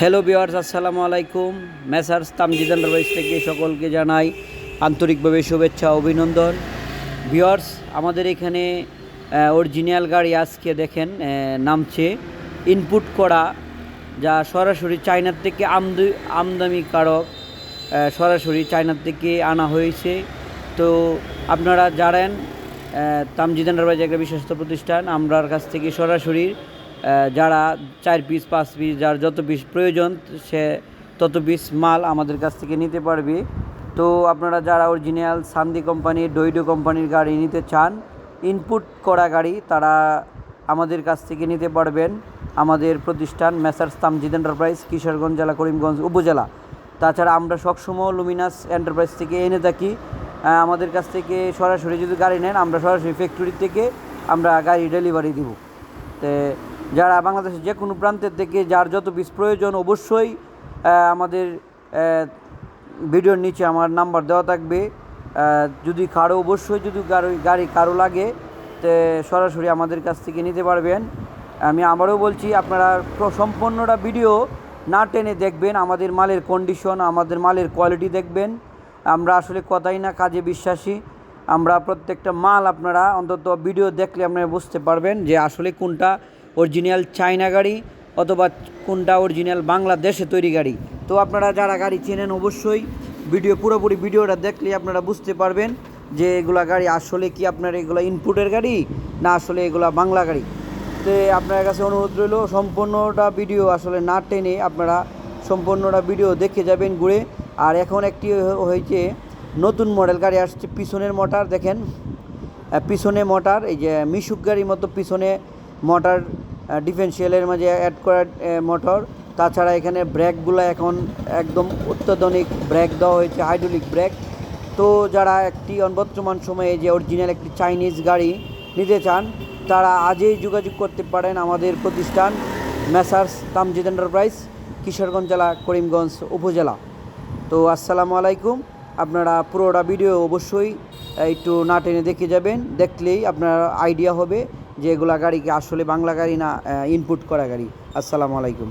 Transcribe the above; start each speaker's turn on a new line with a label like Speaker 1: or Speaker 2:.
Speaker 1: Hello বিওয়ার্স আসসালামু আলাইকুম। মেসার্স তামজিদ এন্টারপ্রাইজ থেকে সকলকে জানাই আন্তরিকভাবে শুভেচ্ছা অভিনন্দন। বিওয়ার্স আমাদের এখানে অরিজিনাল গাড়ি আজকে দেখেন নামছে ইনপুট করা যা সরাসরি চায়নার থেকে আমদ আমদানিকারক সরাসরি চায়নার থেকে আনা হয়েছে। তো আপনারা জানেন আহ, তামজিদ এন্টারপ্রাইজ একটা বিশ্বস্ত প্রতিষ্ঠান আমরার কাছ থেকে সরাসরি যারা চার পিস পাঁচ পিস যার যত পিস প্রয়োজন, সে তত পিস মাল আমাদের কাছ থেকে নিতে পারবে। তো আপনারা যারা অরিজিনাল সান্দি কোম্পানির ডৈডো কোম্পানির গাড়ি নিতে চান ইনপুট করা গাড়ি তারা আমাদের কাছ থেকে নিতে পারবেন। আমাদের প্রতিষ্ঠান মেসার্স তামজিদ এন্টারপ্রাইজ কিশোরগঞ্জ জেলা, করিমগঞ্জ উপজেলা। তাছাড়া আমরা সবসময় লুমিনাস এন্টারপ্রাইজ থেকে এনে থাকি। আমাদের কাছ থেকে সরাসরি যদি গাড়ি নেন, আমরা সরাসরি ফ্যাক্টরি থেকে আমরা গাড়ি ডেলিভারি দিব। তো যারা বাংলাদেশের যে কোনো প্রান্তের থেকে যার যত পিস প্রয়োজন অবশ্যই আমাদের ভিডিওর নিচে আমার নাম্বার দেওয়া থাকবে। যদি কারও, অবশ্যই যদি গাড়ি কারও লাগে, তো সরাসরি আমাদের কাছ থেকে নিতে পারবেন। আমি আবারও বলছি, আপনারা প্র- সম্পূর্ণটা ভিডিও না টেনে দেখবেন, আমাদের মালের কন্ডিশন আমাদের মালের কোয়ালিটি দেখবেন। আমরা আসলে কথাই না, কাজে বিশ্বাসী। আমরা প্রত্যেকটা মাল আপনারা অন্তত ভিডিও দেখলে আপনারা বুঝতে পারবেন যে আসলে কোনটা অরিজিনাল চায়না গাড়ি অথবা কোনটা অরিজিনাল বাংলাদেশে তৈরি গাড়ি। তো আপনারা যারা গাড়ি চেনেন অবশ্যই ভিডিও, পুরোপুরি ভিডিওটা দেখলে আপনারা বুঝতে পারবেন যে এগুলা গাড়ি আসলে কি আপনার এগুলো ইনপুটের গাড়ি না আসলে এগুলা বাংলা গাড়ি। তো আপনার কাছে অনুরোধ রইল, সম্পূর্ণটা ভিডিও আসলে না টেনে আপনারা সম্পূর্ণটা ভিডিও দেখে যাবেন ঘুরে। আর এখন একটি হয়েছে নতুন মডেল গাড়ি আসছে, পিছনের মোটর দেখেন। পিছনে মোটর, এই যে মিশুক গাড়ির মতো পিছনে মোটর ডিফেন্সিয়ালের মাঝে অ্যাড করা মোটর তাছাড়া এখানে ব্রেকগুলো এখন একদম অত্যাধুনিক ব্রেক দেওয়া হয়েছে হাইড্রোলিক ব্রেক তো যারা একটি বর্তমান সময়ে যে অরিজিনাল একটি চাইনিজ গাড়ি নিতে চান, তারা আজই যোগাযোগ করতে পারেন আমাদের প্রতিষ্ঠান মেসার্স তামজিদ এন্টারপ্রাইজ কিশোরগঞ্জ জেলা, করিমগঞ্জ উপজেলা। তো আসসালামু আলাইকুম। আপনারা পুরোটা ভিডিও অবশ্যই একটু না টেনে দেখে যাবেন, দেখলেই আপনার আইডিয়া হবে। যে এগুলা গাড়ি কি আসলে বাংলা গাড়ি না ইনপুট করা গাড়ি। আসসালামু আলাইকুম।